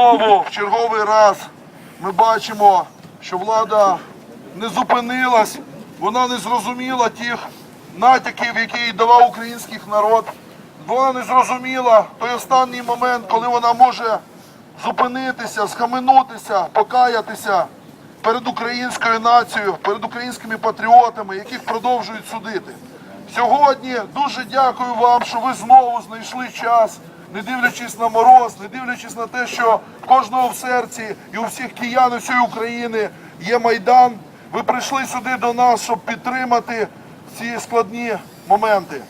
Знову в черговий раз ми бачимо, що влада не зупинилась, вона не зрозуміла тих натяків, які їй давав український народ. Вона не зрозуміла той останній момент, коли вона може зупинитися, схаменутися, покаятися перед українською нацією, перед українськими патріотами, яких продовжують судити. Сьогодні дуже дякую вам, що ви знову знайшли час, не дивлячись на мороз, не дивлячись на те, що кожного в серці і у всіх киян і всієї України є майдан. Ви прийшли сюди до нас, щоб підтримати ці складні моменти.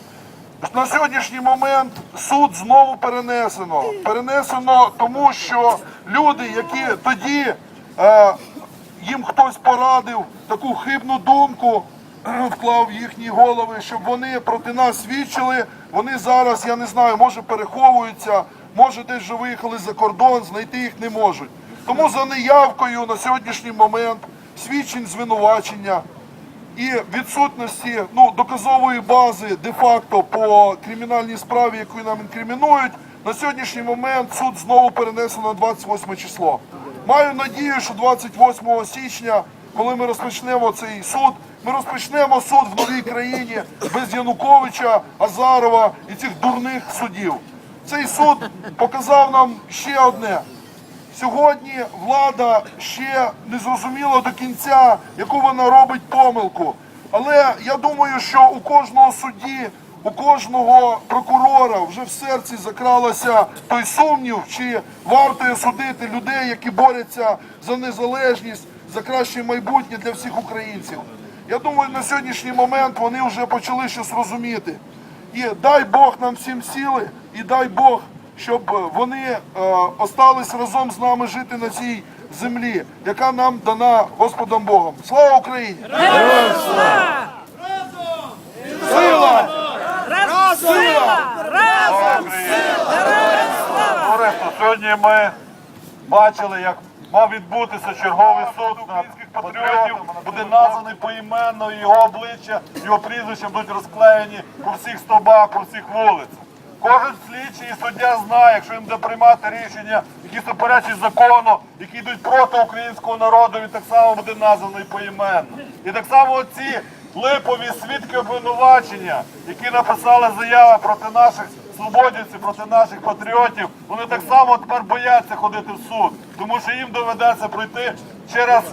На сьогоднішній момент суд знову перенесено. Перенесено тому, що люди, які тоді е, їм хтось порадив таку хибну думку, вклав їхні голови, щоб вони проти нас свідчили. Вони зараз, я не знаю, може переховуються, може десь вже виїхали за кордон, знайти їх не можуть. Тому за неявкою на сьогоднішній момент свідчень звинувачення і відсутності ну, доказової бази де-факто по кримінальній справі, яку нам інкримінують, на сьогоднішній момент суд знову перенесено на 28 число. Маю надію, що 28 січня, коли ми розпочнемо цей суд, ми розпочнемо суд в новій країні без Януковича, Азарова і цих дурних судів. Цей суд показав нам ще одне. Сьогодні влада ще не зрозуміла до кінця, яку вона робить помилку. Але я думаю, що у кожного судді, у кожного прокурора вже в серці закралося той сумнів, чи варто судити людей, які борються за незалежність, за краще майбутнє для всіх українців. Я думаю, на сьогоднішній момент вони вже почали щось розуміти. І дай Бог нам всім сили, і дай Бог щоб вони е, остались разом з нами жити на цій землі, яка нам дана Господом Богом. Слава Україні! Сила! Сила! Разом! Товариство, сьогодні ми бачили, як мав відбутися черговий суд на патріотів. Буде названий поіменно, його обличчя, його прізвища будуть розклеєні по всіх стовбах, по всіх вулицях. Кожен слідчий і суддя знає, якщо він буде приймати рішення, які суперечать закону, які йдуть проти українського народу, він так само буде названий поіменно. І так само оці липові свідки обвинувачення, які написали заяви проти наших свободівців, проти наших патріотів, вони так само тепер бояться ходити в суд, тому що їм доведеться пройти через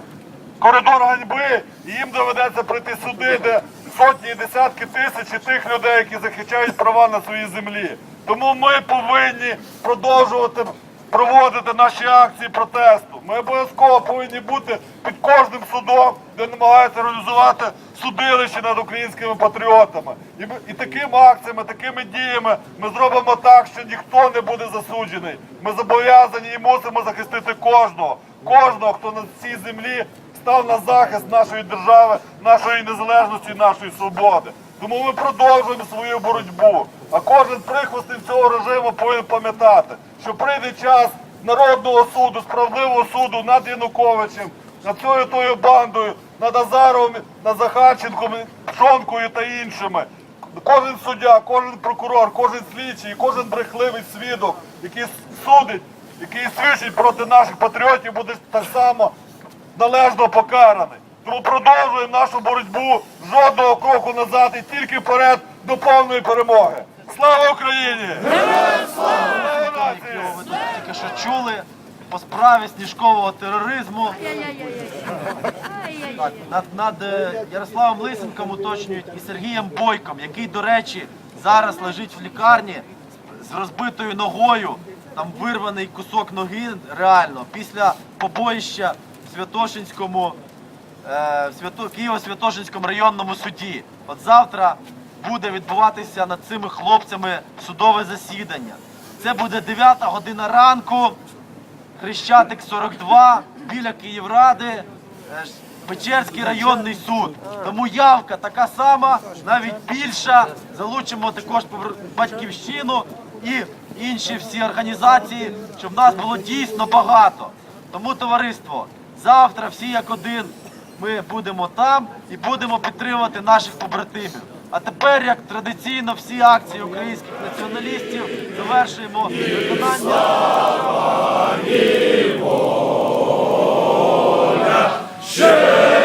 коридор ганьби, і їм доведеться пройти суди, де сотні і десятки тисяч тих людей, які захищають права на своїй землі. Тому ми повинні продовжувати проводити наші акції протесту. Ми обов'язково повинні бути під кожним судом, де намагаються реалізувати судилище над українськими патріотами. І, ми- і такими акціями, такими діями ми зробимо так, що ніхто не буде засуджений. Ми зобов'язані і мусимо захистити кожного, кожного, хто на цій землі став на захист нашої держави, нашої незалежності, нашої свободи. Тому ми продовжуємо свою боротьбу. А кожен прихвостень цього режиму повинен пам'ятати, що прийде час народного суду, справедливого суду над Януковичем, над цією тою бандою, над Азаровим, над Захарченком, Пшонкою та іншими. Кожен суддя, кожен прокурор, кожен слідчий, кожен брехливий свідок, який судить, який свідчить проти наших патріотів, буде так само належно покараний. Тому продовжуємо нашу боротьбу жодного кроку назад і тільки вперед до повної перемоги. Слава Україні! Слава нації! ви тут тільки що чули по справі сніжкового тероризму. Так, над, над е, Ярославом Лисенком уточнюють і Сергієм Бойком, який, до речі, зараз лежить в лікарні з розбитою ногою. Там вирваний кусок ноги реально після побоїща в Святошинському е, в Свято... Києво-Святошинському районному суді. От завтра буде відбуватися над цими хлопцями судове засідання. Це буде 9 година ранку, Хрещатик 42, біля Київради, е, Печерський районний суд. Тому явка така сама, навіть більша. Залучимо також батьківщину і інші всі організації, щоб нас було дійсно багато. Тому, товариство, завтра всі як один ми будемо там і будемо підтримувати наших побратимів. А тепер, як традиційно, всі акції українських націоналістів завершуємо виконання. Ще!